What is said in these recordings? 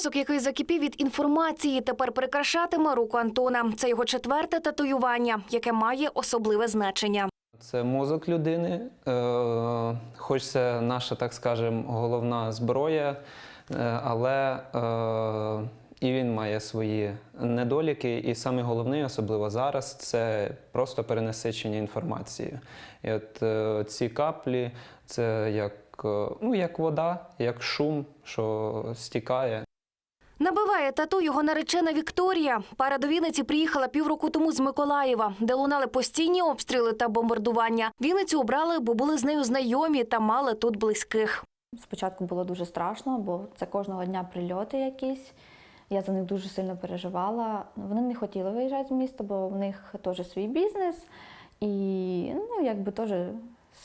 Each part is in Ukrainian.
Мозок, який закипів від інформації, тепер прикрашатиме руку Антона. Це його четверте татуювання, яке має особливе значення. Це мозок людини, е, хоч це наша, так скажемо, головна зброя, е, але е, і він має свої недоліки. І саме головне, особливо зараз, це просто перенасичення інформації. І от ці каплі це як, ну, як вода, як шум, що стікає. Набиває тату його наречена Вікторія. Пара до Вінниці приїхала півроку тому з Миколаєва, де лунали постійні обстріли та бомбардування. Вінницю обрали, бо були з нею знайомі та мали тут близьких. Спочатку було дуже страшно, бо це кожного дня прильоти якісь. Я за них дуже сильно переживала. Вони не хотіли виїжджати з міста, бо в них теж свій бізнес і ну, якби теж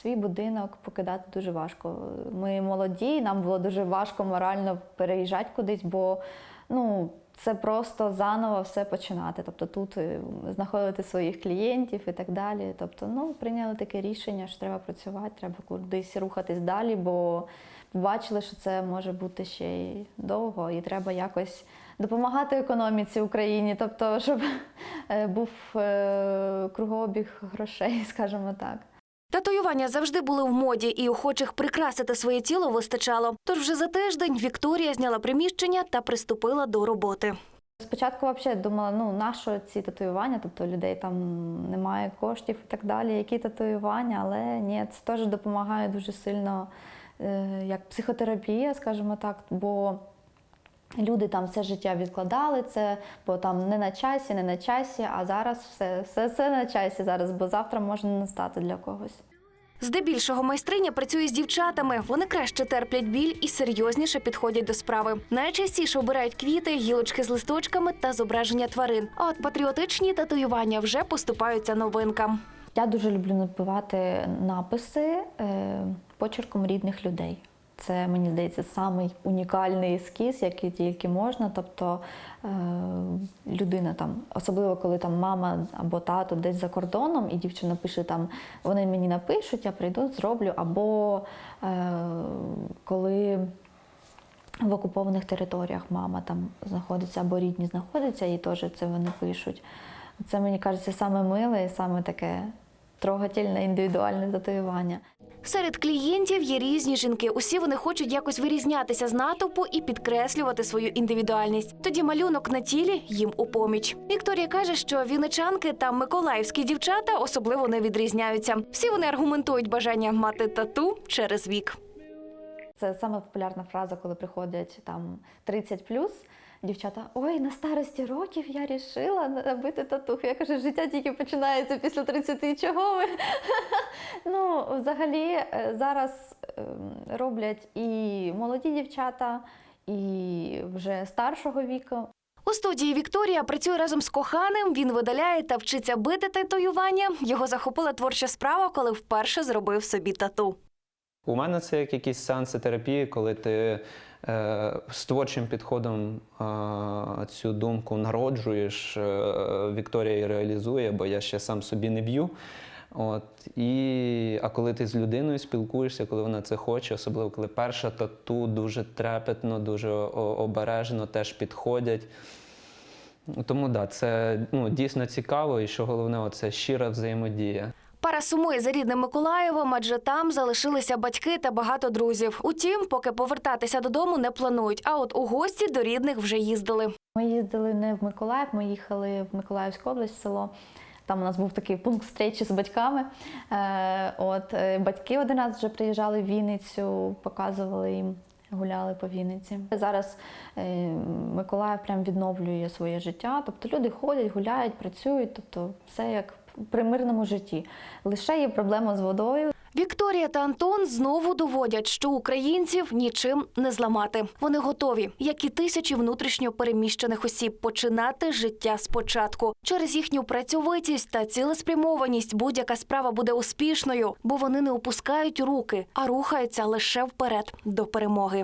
свій будинок покидати дуже важко. Ми молоді, нам було дуже важко морально переїжджати кудись, бо ну, це просто заново все починати. Тобто тут е, знаходити своїх клієнтів і так далі. Тобто, ну, прийняли таке рішення, що треба працювати, треба кудись рухатись далі, бо побачили, що це може бути ще й довго, і треба якось допомагати економіці Україні, тобто, щоб е, був е, кругообіг грошей, скажімо так. Татуювання завжди були в моді, і охочих прикрасити своє тіло вистачало. Тож вже за тиждень Вікторія зняла приміщення та приступила до роботи. Спочатку взагалі думала, ну нащо ці татуювання, тобто людей там немає коштів і так далі, які татуювання, але ні, це теж допомагає дуже сильно е, як психотерапія, скажімо так, бо люди там все життя відкладали це, бо там не на часі, не на часі, а зараз все, все, все на часі зараз, бо завтра може не настати для когось. Здебільшого майстриня працює з дівчатами. Вони краще терплять біль і серйозніше підходять до справи. Найчастіше обирають квіти, гілочки з листочками та зображення тварин. А от патріотичні татуювання вже поступаються новинкам. Я дуже люблю набивати написи е, почерком рідних людей. Це, мені здається, самий унікальний ескіз, який тільки можна. Тобто е, людина там, особливо коли там мама або тато десь за кордоном, і дівчина пише там, вони мені напишуть, я прийду, зроблю, або е, коли в окупованих територіях мама там знаходиться або рідні знаходяться, і теж це вони пишуть. Це мені кажеться саме миле і саме таке трогательне індивідуальне татуювання. Серед клієнтів є різні жінки. Усі вони хочуть якось вирізнятися з натовпу і підкреслювати свою індивідуальність. Тоді малюнок на тілі їм у поміч. Вікторія каже, що віничанки та миколаївські дівчата особливо не відрізняються. Всі вони аргументують бажання мати тату через вік. Це саме популярна фраза, коли приходять там 30 Дівчата, ой, на старості років я рішила набити татуху. Я кажу, життя тільки починається після 30, чого ви? ну, взагалі, е, зараз ем, роблять і молоді дівчата, і вже старшого віку. У студії Вікторія працює разом з коханим. Він видаляє та вчиться бити татуювання. Його захопила творча справа, коли вперше зробив собі тату. У мене це як якісь сеанси терапії, коли ти е, з творчим підходом е, цю думку народжуєш. Е, Вікторія її реалізує, бо я ще сам собі не б'ю. От, і, а коли ти з людиною спілкуєшся, коли вона це хоче, особливо коли перша тату дуже трепетно, дуже обережно теж підходять. Тому да, це ну, дійсно цікаво, і що головне, це щира взаємодія. Пара сумує за рідним Миколаєвом, адже там залишилися батьки та багато друзів. Утім, поки повертатися додому не планують. А от у гості до рідних вже їздили. Ми їздили не в Миколаїв, ми їхали в Миколаївську область, село. Там у нас був такий пункт зустрічі з батьками. Е, от е, батьки один раз вже приїжджали в Вінницю, показували їм, гуляли по Вінниці. Зараз е, Миколаїв прям відновлює своє життя. Тобто люди ходять, гуляють, працюють, тобто все як при мирному житті. Лише є проблема з водою. Вікторія та Антон знову доводять, що українців нічим не зламати. Вони готові, як і тисячі внутрішньо переміщених осіб, починати життя спочатку. Через їхню працьовитість та цілеспрямованість будь-яка справа буде успішною, бо вони не опускають руки, а рухаються лише вперед до перемоги.